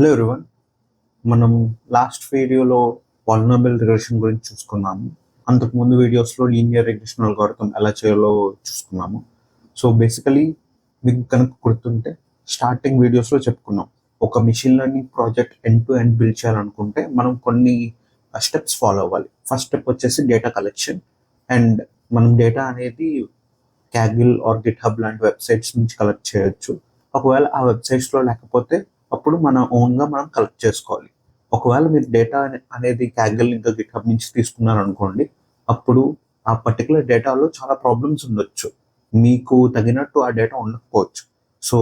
Hello everyone మనం last వీడియోలో వాల్నబుల్ regression గురించి చూసుకున్నాము. అంతకు ముందు వీడియోస్లో లీనియర్ రిగ్రెషన్ అల్గోరిథం ఎలా చేయాలో చూసుకున్నాము. సో బేసికలీ మీకు కనుక గుర్తుంటే స్టార్టింగ్ వీడియోస్లో చెప్పుకున్నాం. ఒక machine learning project end to end build చేయాలనుకుంటే మనం కొన్ని uh, స్టెప్స్ ఫాలో అవ్వాలి. ఫస్ట్ స్టెప్ వచ్చేసి డేటా కలెక్షన్ అండ్ మనం డేటా అనేది క్యాగిల్ ఆర్ గిట్ హబ్ లాంటి వెబ్సైట్స్ నుంచి కలెక్ట్ చేయొచ్చు. ఒకవేళ ఆ వెబ్సైట్స్లో లేకపోతే అప్పుడు మన ఓన్గా మనం కలెక్ట్ చేసుకోవాలి. ఒకవేళ మీరు డేటా అనేది క్యాగిల్ ఇంకా గిట్హబ్ నుంచి తీసుకున్నారు అనుకోండి అప్పుడు ఆ పర్టికులర్ డేటాలో చాలా ప్రాబ్లమ్స్ ఉండొచ్చు. మీకు తగినట్టు ఆ డేటా ఉండకపోవచ్చు. సో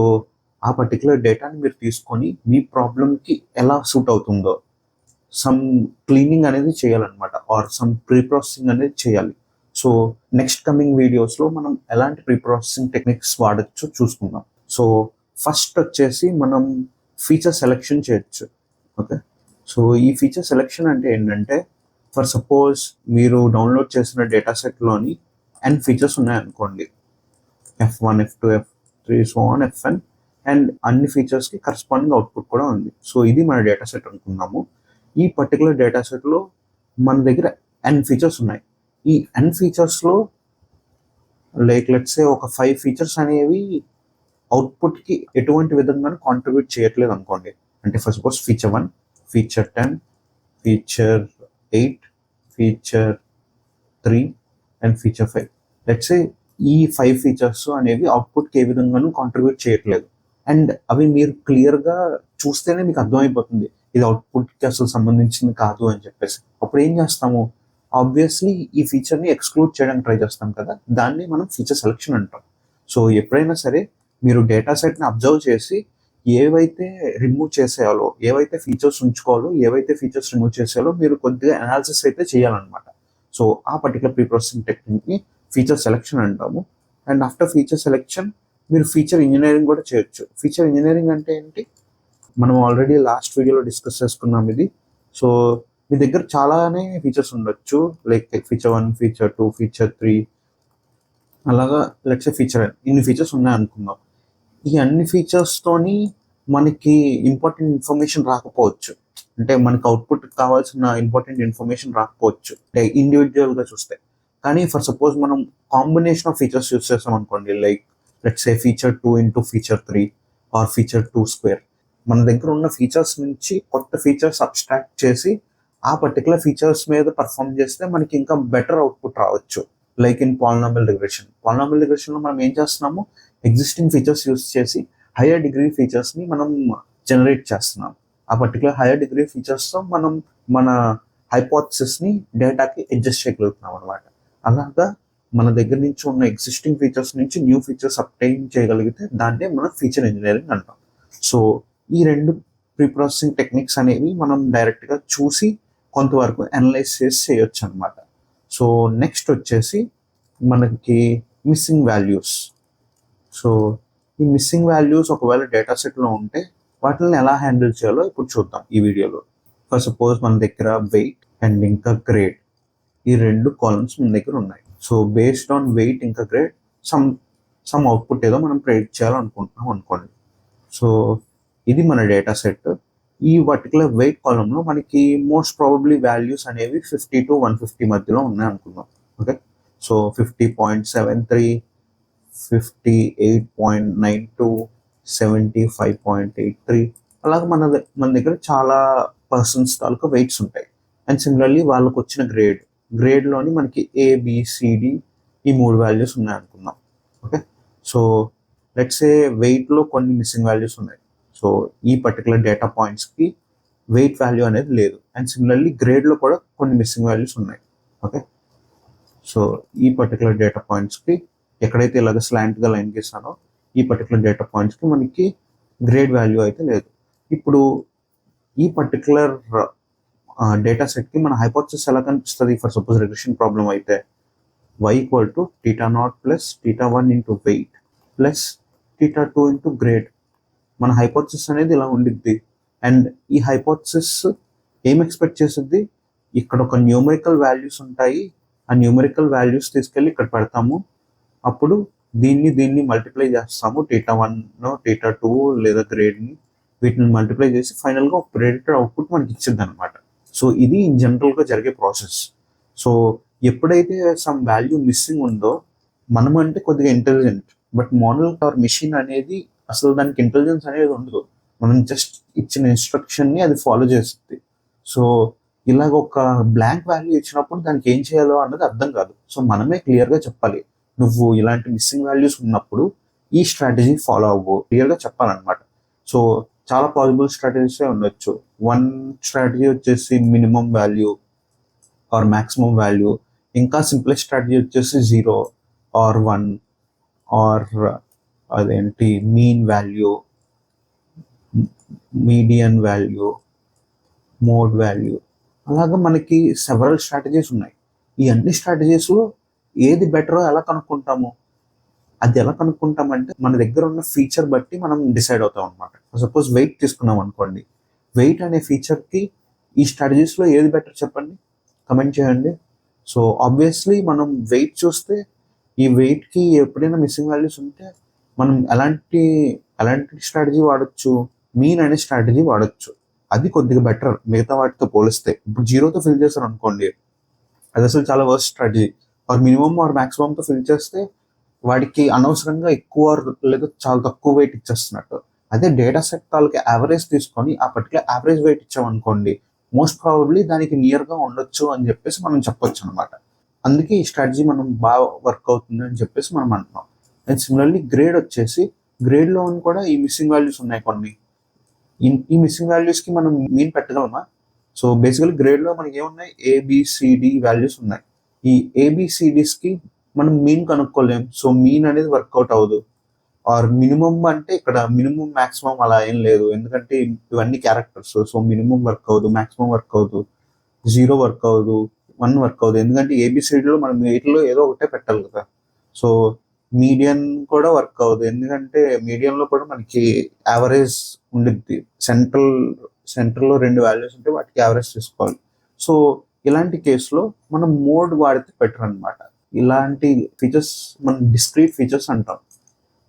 ఆ పర్టికులర్ డేటాని మీరు తీసుకొని మీ ప్రాబ్లమ్కి ఎలా సూట్ అవుతుందో సమ్ క్లీనింగ్ అనేది చేయాలన్నమాట ఆర్ సమ్ ప్రీ ప్రాసెసింగ్ అనేది చేయాలి. సో నెక్స్ట్ కమింగ్ వీడియోస్లో మనం ఎలాంటి ప్రీ ప్రాసెసింగ్ టెక్నిక్స్ వాడచ్చో చూసుకుందాం. సో ఫస్ట్ వచ్చేసి మనం ఫీచర్ సెలెక్షన్ చేయొచ్చు. ఓకే సో ఈ ఫీచర్ సెలెక్షన్ అంటే ఏంటంటే ఫర్ సపోజ్ మీరు డౌన్లోడ్ చేసిన డేటా సెట్లోని ఎన్ ఫీచర్స్ ఉన్నాయనుకోండి. F one F two F three so on FN and అన్ని ఫీచర్స్కి కరస్పాండింగ్ అవుట్పుట్ కూడా ఉంది. సో ఇది మన డేటా సెట్ అనుకున్నాము ఈ పర్టికులర్ డేటా సెట్లో మన దగ్గర ఎన్ ఫీచర్స్ ఉన్నాయి. ఈ ఎన్ ఫీచర్స్లో లైక్ లెట్సే ఒక ఫైవ్ ఫీచర్స్ అనేవి అవుట్పుట్కి ఎటువంటి విధంగా కాంట్రిబ్యూట్ చేయట్లేదు అనుకోండి. అంటే first suppose feature one feature ten feature eight feature three and feature five let's say ఈ ఫైవ్ ఫీచర్స్ అనేవి అవుట్పుట్కి ఏ విధంగానూ కాంట్రిబ్యూట్ చేయట్లేదు. అండ్ అవి మీరు క్లియర్గా చూస్తేనే మీకు అర్థమైపోతుంది. ఇది అవుట్పుట్కి అసలు సంబంధించింది కాదు అని చెప్పేసి. అప్పుడు ఏం చేస్తాము? ఆబ్వియస్లీ ఈ ఫీచర్ని ఎక్స్క్లూడ్ చేయడానికి ట్రై చేస్తాం కదా. దాన్ని మనం ఫీచర్ సెలెక్షన్ అంటాం. సో ఎప్పుడైనా సరే మీరు డేటా సెట్ని అబ్జర్వ్ చేసి ఏవైతే రిమూవ్ చేసేయాలో ఏవైతే ఫీచర్స్ ఉంచుకోవాలో ఏవైతే ఫీచర్స్ రిమూవ్ చేసేయాలో మీరు కొద్దిగా అనాలిసిస్ అయితే చేయాలన్నమాట. సో ఆ పర్టికులర్ ప్రీ ప్రాసెసింగ్ టెక్నిక్ని ఫీచర్ సెలెక్షన్ అంటాము. అండ్ ఆఫ్టర్ ఫీచర్ సెలెక్షన్ మీరు ఫీచర్ ఇంజనీరింగ్ కూడా చేయొచ్చు. ఫీచర్ ఇంజనీరింగ్ అంటే ఏంటి? మనం ఆల్రెడీ లాస్ట్ వీడియోలో డిస్కస్ చేసుకున్నాం ఇది. సో మీ దగ్గర చాలానే ఫీచర్స్ ఉండొచ్చు. Like feature one feature two feature three అలాగా లెట్స్ ఫీచర్ ఇన్ని ఫీచర్స్ ఉన్నాయనుకుందాం. ఈ అన్ని ఫీచర్స్తోని మనకి ఇంపార్టెంట్ ఇన్ఫర్మేషన్ రాకపోవచ్చు. అంటే మనకి అవుట్పుట్ కావాల్సిన ఇంపార్టెంట్ ఇన్ఫర్మేషన్ రాకపోవచ్చు. అంటే ఇండివిజువల్గా చూస్తే. కానీ ఫర్ సపోజ్ మనం కాంబినేషన్ ఆఫ్ ఫీచర్స్ యూస్ చేస్తాం అనుకోండి like let's a feature two into feature three or feature two square మన దగ్గర ఉన్న ఫీచర్స్ నుంచి కొత్త ఫీచర్స్ అబ్స్ట్రాక్ట్ చేసి ఆ పర్టికులర్ ఫీచర్స్ మీద పర్ఫామ్ చేస్తే మనకి ఇంకా బెటర్ అవుట్పుట్ రావచ్చు. Like in polynomial regression. Polynomial రిగ్రెషన్లో మనం ఏం చేస్తున్నాము? ఎగ్జిస్టింగ్ ఫీచర్స్ యూస్ చేసి హయ్యర్ డిగ్రీ ఫీచర్స్ని మనం జనరేట్ చేస్తున్నాం. ఆ పర్టికులర్ హయ్యర్ డిగ్రీ ఫీచర్స్తో మనం మన హైపోథసిస్ని డేటాకి అడ్జస్ట్ చేయగలుగుతున్నాం అనమాట అలాగా మన దగ్గర నుంచి ఉన్న ఎగ్జిస్టింగ్ ఫీచర్స్ నుంచి న్యూ ఫీచర్స్ అప్టైన్ చేయగలిగితే దాన్నే మనం ఫీచర్ ఇంజనీరింగ్ అంటాం. సో ఈ రెండు ప్రీ ప్రాసెసింగ్ టెక్నిక్స్ అనేవి మనం డైరెక్ట్గా చూసి కొంతవరకు అనలైజ్ చేసి చేయొచ్చు అనమాట సో నెక్స్ట్ వచ్చేసి మనకి మిస్సింగ్ వాల్యూస్ సో ఈ మిస్సింగ్ వాల్యూస్ ఒకవేళ డేటా సెట్లో ఉంటే వాటిని ఎలా హ్యాండిల్ చేయాలో ఇప్పుడు చూద్దాం ఈ వీడియోలో. ఫర్ సపోజ్ మన దగ్గర వెయిట్ అండ్ ఇంకా గ్రేడ్ ఈ రెండు కాలమ్స్ మన దగ్గర ఉన్నాయి. సో బేస్డ్ ఆన్ వెయిట్ ఇంకా గ్రేడ్ సమ్ సమ్ అవుట్పుట్ ఏదో మనం ప్రెడిక్ట్ చేయాలనుకుంటున్నాం అనుకోండి. సో ఇది మన డేటా సెట్ ఈ పర్టికులర్ వెయిట్ కాలంలో మనకి మోస్ట్ ప్రాబబ్లీ వాల్యూస్ అనేవి ఫిఫ్టీ టు వన్ ఫిఫ్టీ మధ్యలో ఉన్నాయి అనుకుందాం. Okay so fifty point seven three fifty eight point nine two seventy five point eight three అలాగే మన మన దగ్గర చాలా పర్సన్స్ తాలూకా వెయిట్స్ ఉంటాయి. అండ్ సిమిలర్లీ వాళ్ళకు వచ్చిన గ్రేడ్ గ్రేడ్లోని మనకి ఏబిసిడి ఈ మూడు వాల్యూస్ ఉన్నాయి అనుకుందాం. ఓకే సో లెట్స్ ఏ వెయిట్లో కొన్ని మిస్సింగ్ వాల్యూస్ ఉన్నాయి. సో ఈ పర్టికులర్ డేటా పాయింట్స్కి వెయిట్ వాల్యూ అనేది లేదు. అండ్ సిమిలర్లీ గ్రేడ్లో కూడా కొన్ని మిస్సింగ్ వాల్యూస్ ఉన్నాయి. ఓకే సో ఈ పర్టికులర్ డేటా పాయింట్స్కి ఎక్కడైతే ఇలాగ స్లాంట్గా లైన్ గీసానో ఈ పర్టికులర్ డేటా పాయింట్స్కి మనకి గ్రేడ్ వాల్యూ అయితే లేదు. ఇప్పుడు ఈ పర్టికులర్ డేటా సెట్కి మన హైపోథసిస్ ఎలా కనిపిస్తుంది? ఫర్ సపోజ్ రిగ్రెషన్ ప్రాబ్లం అయితే y equal to theta naught plus theta one into weight plus theta two into grade మన హైపోథసిస్ అనేది ఇలా ఉండిద్ది. అండ్ ఈ హైపోథసిస్ ఏం ఎక్స్పెక్ట్ చేస్తుంది ఇక్కడ ఒక న్యూమరికల్ వాల్యూస్ ఉంటాయి. ఆ న్యూమరికల్ వాల్యూస్ తీసుకెళ్ళి ఇక్కడ పెడతాము. అప్పుడు దీన్ని దీన్ని మల్టిప్లై చేస్తాము. టీటా వన్ టీటా టూ లేదా గ్రేడ్ని వీటిని మల్టిప్లై చేసి ఫైనల్గా ఒక ప్రిడిక్టెడ్ అవుట్పుట్ మనకి ఇచ్చింది అనమాట సో ఇది ఇన్ జనరల్గా జరిగే ప్రాసెస్ సో ఎప్పుడైతే సమ్ వాల్యూ మిస్సింగ్ ఉందో మనం అంటే కొద్దిగా intelligent but model or machine అనేది అసలు దానికి ఇంటెలిజెన్స్ అనేది ఉండదు. మనం జస్ట్ ఇచ్చిన ఇన్స్ట్రక్షన్ని అది ఫాలో చేస్తుంది. సో ఇలాగ ఒక బ్లాంక్ వాల్యూ ఇచ్చినప్పుడు దానికి ఏం చేయాలో అన్నది అర్థం కాదు. సో మనమే క్లియర్గా చెప్పాలి. నువ్వు ఇలాంటి మిస్సింగ్ వాల్యూస్ ఉన్నప్పుడు ఈ స్ట్రాటజీ ఫాలో అవ్వు. క్లియర్గా చెప్పాలన్నమాట. సో చాలా పాసిబుల్ స్ట్రాటజీసే ఉండొచ్చు. వన్ స్ట్రాటజీ వచ్చేసి minimum value or maximum value ఇంకా సింప్లెస్ట్ స్ట్రాటజీ వచ్చేసి జీరో ఆర్ వన్ ఆర్ అదేంటి? Mean value median value mode value అలాగా మనకి సెవరల్ స్ట్రాటజీస్ ఉన్నాయి. ఈ అన్ని స్ట్రాటజీస్లో ఏది బెటరో ఎలా కనుక్కుంటాము? అది ఎలా కనుక్కుంటామంటే మన దగ్గర ఉన్న ఫీచర్ బట్టి మనం డిసైడ్ అవుతాం అనమాట సపోజ్ వెయిట్ తీసుకున్నాం అనుకోండి. వెయిట్ అనే ఫీచర్కి ఈ స్ట్రాటజీస్లో ఏది బెటర్ చెప్పండి? కమెంట్ చేయండి. సో ఆబ్వియస్లీ మనం వెయిట్ చూస్తే ఈ వెయిట్కి ఎప్పుడైనా మిస్సింగ్ వాల్యూస్ ఉంటే మనం ఎలాంటి ఎలాంటి స్ట్రాటజీ వాడచ్చు. మీన్ అనే స్ట్రాటజీ వాడచ్చు. అది కొద్దిగా బెటర్ మిగతా వాటితో పోలిస్తే. ఇప్పుడు జీరోతో ఫిల్ చేస్తారు అనుకోండి అది అసలు చాలా వర్స్ట్ స్ట్రాటజీ ఆర్ మినిమం ఆర్తో ఫిల్ చేస్తే వాడికి అనవసరంగా ఎక్కువ లేదా చాలా తక్కువ వెయిట్ ఇచ్చేస్తున్నట్టు. అదే డేటా సెట్ తాలూకు యావరేజ్ తీసుకొని ఆ పర్టికులర్ యావరేజ్ వెయిట్ ఇచ్చామనుకోండి. మోస్ట్ ప్రాబబ్లీ దానికి నియర్గా ఉండొచ్చు అని చెప్పేసి మనం చెప్పొచ్చు అనమాట అందుకే ఈ స్ట్రాటజీ మనం బాగా వర్క్ అవుతుంది అని చెప్పేసి మనం అంటున్నాం. అండ్ సిమిలర్లీ గ్రేడ్ వచ్చేసి గ్రేడ్లో కూడా ఈ మిస్సింగ్ వాల్యూస్ ఉన్నాయి కొన్ని. ఈ- మిస్సింగ్ వాల్యూస్కి మనం మీన్ పెట్టగలమా? సో బేసికల్ గ్రేడ్లో మనకి ఏమున్నాయి? ఏబిసిడి వాల్యూస్ ఉన్నాయి. ఈ ఏబిసిడిస్కి మనం మీన్ కనుక్కోలేం. సో మీన్ అనేది వర్కౌట్ అవ్వదు. ఆర్ మినిమం అంటే ఇక్కడ మినిమం మాక్సిమం అలా ఏం లేదు. ఎందుకంటే ఇవన్నీ క్యారెక్టర్స్ సో మినిమం వర్క్ అవ్వదు మాక్సిమం వర్క్ అవ్వదు జీరో వర్క్ అవ్వదు వన్ వర్క్ అవ్వదు. ఎందుకంటే ఏబిసిడిలో మనం వీటిలో ఏదో ఒకటే పెట్టాలి కదా. సో మీడియన్ కూడా వర్క్ అవ్వదు. ఎందుకంటే మీడియంలో కూడా మనకి యావరేజ్ ఉండిద్ది. సెంట్రల్ సెంట్రల్లో రెండు వాల్యూస్ ఉంటే వాటికి యావరేజ్ తీసుకోవాలి. సో ఇలాంటి కేసులో మనం మోడ్ వాడితే బెటర్ అనమాట ఇలాంటి ఫీచర్స్ మనం డిస్క్రీట్ ఫీచర్స్ అంటాం.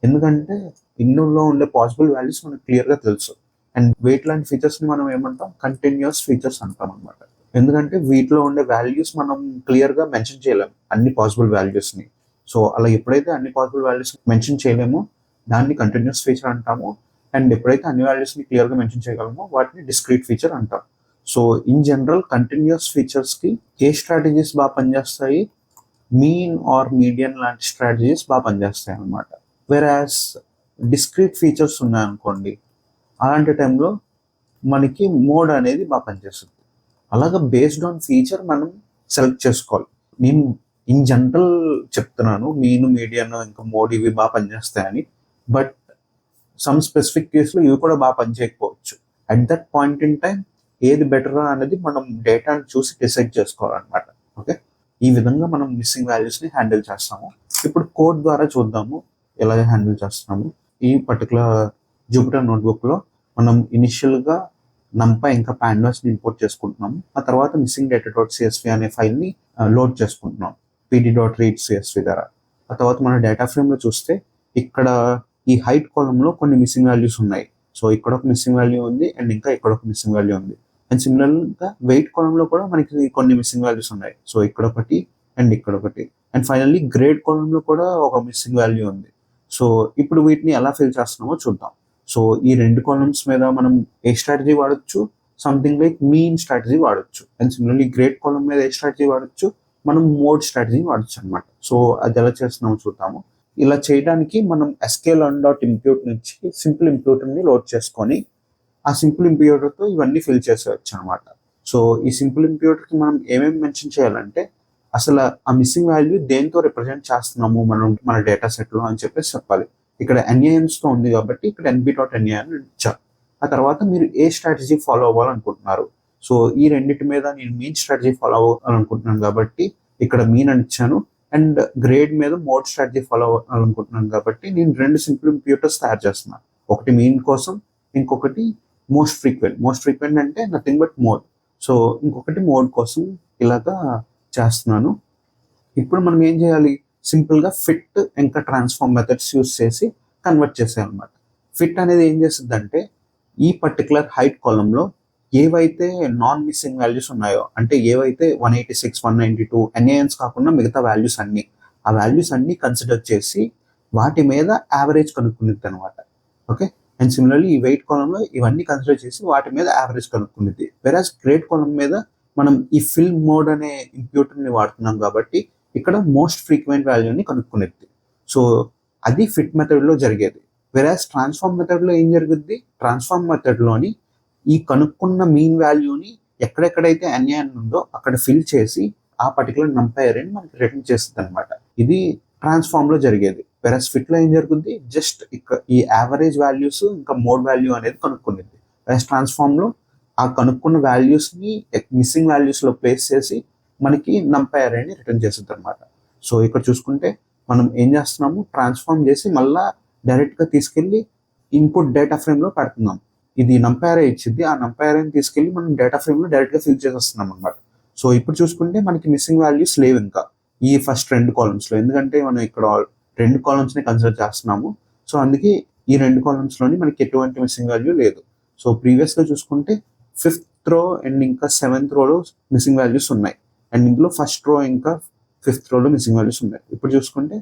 ఎందుకంటే ఇన్నుల్లో ఉండే పాసిబుల్ వాల్యూస్ మనకు క్లియర్గా తెలుసు. అండ్ వెయిట్ లాంటి ఫీచర్స్ని మనం ఏమంటాం? కంటిన్యూస్ ఫీచర్స్ అంటాం అనమాట ఎందుకంటే వీటిలో ఉండే వాల్యూస్ మనం క్లియర్గా మెన్షన్ చేయలేం. అన్ని పాసిబుల్ వాల్యూస్ని సో అలా ఎప్పుడైతే అన్ని పాసిబుల్ వాల్యూస్ మెన్షన్ చేయలేమో దాన్ని కంటిన్యూస్ ఫీచర్ అంటాము. అండ్ ఎప్పుడైతే అన్ని వాల్యూస్ని క్లియర్గా మెన్షన్ చేయగలమో వాటిని డిస్క్రీట్ ఫీచర్ అంటాం. సో ఇన్ జనరల్ కంటిన్యూస్ ఫీచర్స్కి ఏ స్ట్రాటజీస్ బాగా పనిచేస్తాయి? మీన్ ఆర్ మీడియన్ లాంటి స్ట్రాటజీస్ బాగా పనిచేస్తాయి అన్నమాట. వెరాస్ డిస్క్రీట్ ఫీచర్స్ ఉన్నాయనుకోండి అలాంటి టైంలో మనకి మోడ్ అనేది బాగా పనిచేస్తుంది. అలాగా బేస్డ్ ఆన్ ఫీచర్ మనం సెలెక్ట్ చేసుకోవాలి. నేను ఇన్ జనరల్ చెప్తున్నాను మీను మీడియాను ఇంకా మోడీ ఇవి బాగా పనిచేస్తాయని. బట్ సమ్ స్పెసిఫిక్ కేసులో ఇవి కూడా బాగా పనిచేయకపోవచ్చు. At that point in time ఏది బెటర్ అనేది మనం డేటాను చూసి డిసైడ్ చేసుకోవాలన్నమాట. ఓకే ఈ విధంగా మనం మిస్సింగ్ వాల్యూస్ని హ్యాండిల్ చేస్తాము. ఇప్పుడు కోడ్ ద్వారా చూద్దాము ఎలా హ్యాండిల్ చేస్తున్నాము. ఈ పర్టికులర్ జూపిటర్ నోట్బుక్లో మనం ఇనిషియల్గా నంపా ఇంకా పాండాస్ని ఇంపోర్ట్ చేసుకుంటున్నాము. ఆ తర్వాత మిస్సింగ్ డేటా డాట్ సిఎస్వి అనే ఫైల్ని లోడ్ uh, చేసుకుంటున్నాం పీడీ డాట్ రీడ్ సిఎస్వి ద్వారా ఆ తర్వాత మన డేటా ఫ్రేమ్లో చూస్తే ఇక్కడ ఈ హైట్ కాలంలో కొన్ని మిస్సింగ్ వాల్యూస్ ఉన్నాయి. సో ఇక్కడ ఒక మిస్సింగ్ వాల్యూ ఉంది అండ్ ఇంకా ఇక్కడ ఒక మిస్సింగ్ వాల్యూ ఉంది. అండ్ సిమిలర్గా వెయిట్ కాలంలో కూడా మనకి కొన్ని మిస్సింగ్ వాల్యూస్ ఉన్నాయి. సో ఇక్కడ ఒకటి అండ్ ఇక్కడ ఒకటి. అండ్ ఫైనల్లీ గ్రేడ్ కాలంలో కూడా ఒక మిస్సింగ్ వాల్యూ ఉంది. సో ఇప్పుడు వీటిని ఎలా ఫిల్ చేస్తున్నామో చూద్దాం. సో ఈ రెండు కాలమ్స్ మీద మనం ఏ స్ట్రాటజీ వాడచ్చు? సంథింగ్ లైక్ మీన్ స్ట్రాటజీ వాడచ్చు. అండ్ సిమిలర్లీ గ్రేట్ కాలం మీద ఏ స్ట్రాటజీ వాడచ్చు? మనం మోడ్ స్ట్రాటజీ వాడచ్చు అనమాట సో అది ఎలా చేస్తున్నామో చూద్దాము. ఇలా చేయడానికి మనం ఎస్కేల్ అన్ డాట్ ఇంప్యూట్ నుంచి సింపుల్ ఇంప్యూటర్ని లోడ్ చేసుకొని ఆ సింపుల్ ఇంప్యూటర్తో ఇవన్నీ ఫిల్ చేసేయచ్చు అనమాట సో ఈ సింపుల్ ఇంప్యూటర్కి మనం ఏమేమి మెన్షన్ చేయాలంటే అసలు ఆ మిస్సింగ్ వాల్యూ దేంతో రిప్రజెంట్ చేస్తున్నాము మనం మన డేటా సెట్లో అని చెప్పేసి చెప్పాలి. ఇక్కడ ఎన్ఏఎన్స్తో తో ఉంది కాబట్టి ఇక్కడ ఎన్బి డాట్ ఎన్ఏఎన్ ఇచ్చారు ఆ తర్వాత మీరు ఏ స్ట్రాటజీ ఫాలో అవ్వాలనుకుంటున్నారు? సో ఈ రెండింటి మీద నేను మీన్ స్ట్రాటజీ ఫాలో అవ్వాలనుకుంటున్నాను కాబట్టి ఇక్కడ మీన్ అని ఇచ్చాను. అండ్ గ్రేడ్ మీద మోడ్ స్ట్రాటజీ ఫాలో అవ్వాలనుకుంటున్నాను కాబట్టి నేను రెండు సింపుల్ ఇంప్యూటర్స్ తయారు చేస్తున్నాను. ఒకటి మీన్ కోసం ఇంకొకటి మోస్ట్ ఫ్రీక్వెంట్ మోస్ట్ ఫ్రీక్వెంట్ అంటే నథింగ్ బట్ మోడ్ సో ఇంకొకటి మోడ్ కోసం ఇలాగా చేస్తున్నాను. ఇప్పుడు మనం ఏం చేయాలి? సింపుల్గా ఫిట్ ఇంకా ట్రాన్స్ఫార్మ్ మెథడ్స్ యూస్ చేసి కన్వర్ట్ చేసేయాలన్నమాట. ఫిట్ అనేది ఏం చేస్తుంది అంటే ఈ పర్టికులర్ హైట్ కాలంలో ఏవైతే నాన్ మిస్సింగ్ వాల్యూస్ ఉన్నాయో అంటే ఏవైతే one eighty six one ninety two NaNs కాకుండా మిగతా వాల్యూస్ అన్ని ఆ వాల్యూస్ అన్ని కన్సిడర్ చేసి వాటి మీద యావరేజ్ కనుక్కునిద్ది అనమాట ఓకే అండ్ సిమిలర్లీ ఈ వెయిట్ కాలంలో ఇవన్నీ కన్సిడర్ చేసి వాటి మీద యావరేజ్ కనుక్కునిద్ది వెరాజ్ గ్రేట్ కాలం మీద మనం ఈ ఫిల్మ్ మోడ్ అనే ఇంప్యూటర్ని వాడుతున్నాం కాబట్టి ఇక్కడ మోస్ట్ ఫ్రీక్వెంట్ వాల్యూని కనుక్కునేది సో అది ఫిట్ మెథడ్లో జరిగేది. వెరాజ్ ట్రాన్స్ఫార్మ్ మెథడ్లో ఏం జరుగుద్ది? ట్రాన్స్ఫార్మ్ మెథడ్లోని ఈ కనుక్కున్న మీన్ వాల్యూని ఎక్కడెక్కడైతే అన్యాయం ఉందో అక్కడ ఫిల్ చేసి ఆ పర్టికులర్ నంపైర్ అని మనకి రిటర్న్ చేస్తుంది అనమాట ఇది ట్రాన్స్ఫార్మ్లో జరిగేది. వెరస్ ఫిట్లో ఏం జరుగుద్ది? జస్ట్ ఇక ఈ యావరేజ్ వాల్యూస్ ఇంకా మోడ్ వాల్యూ అనేది కనుక్కునేది వెరస్ ట్రాన్స్ఫార్మ్లో ఆ కనుక్కున్న వాల్యూస్ని మిస్సింగ్ వాల్యూస్లో ప్లేస్ చేసి మనకి నంపైర్ అని రిటర్న్ చేస్తుంది అనమాట సో ఇక్కడ చూసుకుంటే మనం ఏం చేస్తున్నాము? ట్రాన్స్ఫార్మ్ చేసి మళ్ళా డైరెక్ట్గా తీసుకెళ్ళి ఇన్పుట్ డేటా ఫ్రేమ్లో పెడుతున్నాం. ఇది నంపైర్ ఇచ్చింది ఆ నంపైర్ తీసుకెళ్ళి మనం డేటా ఫ్రేమ్లో డైరెక్ట్గా ఫిల్ చేసేస్తున్నాం అనమాట సో ఇప్పుడు చూసుకుంటే మనకి మిస్సింగ్ వాల్యూస్ లేవు ఇంకా. ఈ ఫస్ట్ రెండు కాలమ్స్లో. ఎందుకంటే మనం ఇక్కడ రెండు కాలమ్స్ని కన్సిడర్ చేస్తున్నాము. సో అందుకే ఈ రెండు కాలమ్స్లోని మనకి ఎటువంటి మిస్సింగ్ వాల్యూ లేదు. సో ప్రీవియస్గా చూసుకుంటే ఫిఫ్త్ రో అండ్ ఇంకా సెవెంత్ రోలో మిస్సింగ్ వాల్యూస్ ఉన్నాయి. అండ్ ఇందులో ఫస్ట్ రో ఇంకా ఫిఫ్త్ రోలో మిస్సింగ్ వాల్యూస్ ఉన్నాయి. ఇప్పుడు చూసుకుంటే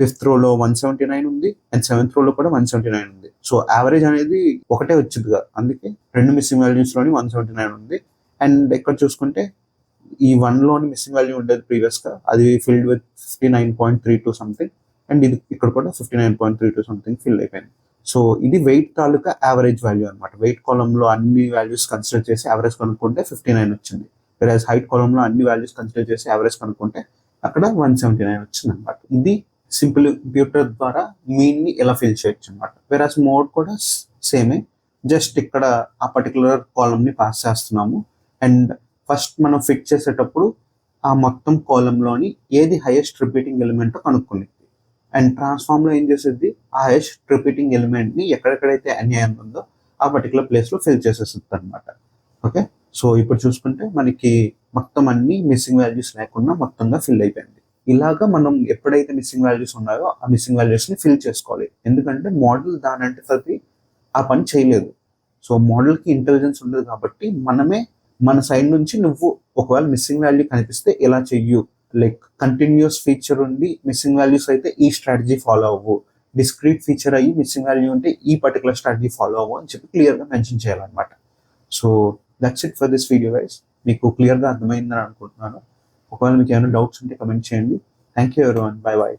ఫిఫ్త్ రోలో వన్ సెవెంటీ నైన్ ఉంది అండ్ సెవెంత్ రోలో కూడా వన్ సెవెంటీ నైన్ ఉంది. సో యావరేజ్ అనేది ఒకటే వచ్చిందిగా. అందుకే రెండు మిస్సింగ్ వాల్యూస్లోని వన్ సెవెంటీ నైన్ ఉంది. అండ్ ఇక్కడ చూసుకుంటే ఈ వన్లోని మిస్సింగ్ వాల్యూ ఉండేది ప్రీవియస్గా. అది filled with fifty nine point three two something. And ఇది ఇక్కడ కూడా fifty nine point three two something fill అయిపోయింది. సో ఇది వెయిట్ తాలూకా యావరేజ్ వాల్యూ అనమాట వెయిట్ కాలంలో అన్ని వాల్యూస్ కన్సిడర్ చేసి యావరేజ్ కనుక్కుంటే ఫిఫ్టీ నైన్ వచ్చింది. హైట్ కాలంలో అన్ని వాల్యూస్ కన్సిడర్ చేసి యావరేజ్ కనుక్కుంటే అక్కడ వన్ సెవెంటీ నైన్ వచ్చింది అనమాట ఇది సింపుల్ కంప్యూటర్ ద్వారా మీన్ని ఎలా ఫిల్ చేయొచ్చు అనమాట వెరాజ్ మోడ్ కూడా సేమే. జస్ట్ ఇక్కడ ఆ పర్టికులర్ కాలంని ని పాస్ చేస్తున్నాము. అండ్ ఫస్ట్ మనం ఫిట్ చేసేటప్పుడు ఆ మొత్తం కాలంలోని ఏది హైయెస్ట్ రిపీటింగ్ ఎలిమెంట్ కనుక్కునేది. అండ్ ట్రాన్స్ఫార్మ్లో ఏం చేసేది? ఆ హైయెస్ట్ రిపీటింగ్ ఎలిమెంట్ని ఎక్కడెక్కడైతే అన్యాయం ఉందో ఆ పర్టికులర్ ప్లేస్లో ఫిల్ చేసేస్తుంది అనమాట ఓకే సో ఇప్పుడు చూసుకుంటే మనకి మొత్తం అన్ని మిస్సింగ్ వాల్యూస్ లేకుండా మొత్తంగా ఫిల్ అయిపోయింది. ఇలాగా మనం ఎప్పుడైతే మిస్సింగ్ వాల్యూస్ ఉన్నాయో ఆ మిస్సింగ్ వాల్యూస్ని ఫిల్ చేసుకోవాలి. ఎందుకంటే మోడల్ దాని అంటే ఆ పని చేయలేదు. సో మోడల్కి ఇంటెలిజెన్స్ ఉండదు కాబట్టి మనమే మన సైడ్ నుంచి నువ్వు ఒకవేళ మిస్సింగ్ వాల్యూ కనిపిస్తే ఎలా చెయ్యు? లైక్ కంటిన్యూస్ ఫీచర్ ఉండి మిస్సింగ్ వాల్యూస్ అయితే ఈ స్ట్రాటజీ ఫాలో అవ్వు. డిస్క్రీట్ ఫీచర్ అయ్యి మిస్సింగ్ వాల్యూ ఉంటే ఈ పర్టికులర్ స్ట్రాటజీ ఫాలో అవ్వు అని చెప్పి క్లియర్గా మెన్షన్ చేయాలన్నమాట. So that's it for this video vice మీకు క్లియర్గా అర్థమైందని అనుకుంటున్నాను. ఒకవేళ మీకు ఏమైనా డౌట్స్ ఉంటే కమెంట్ చేయండి. Thank you everyone bye bye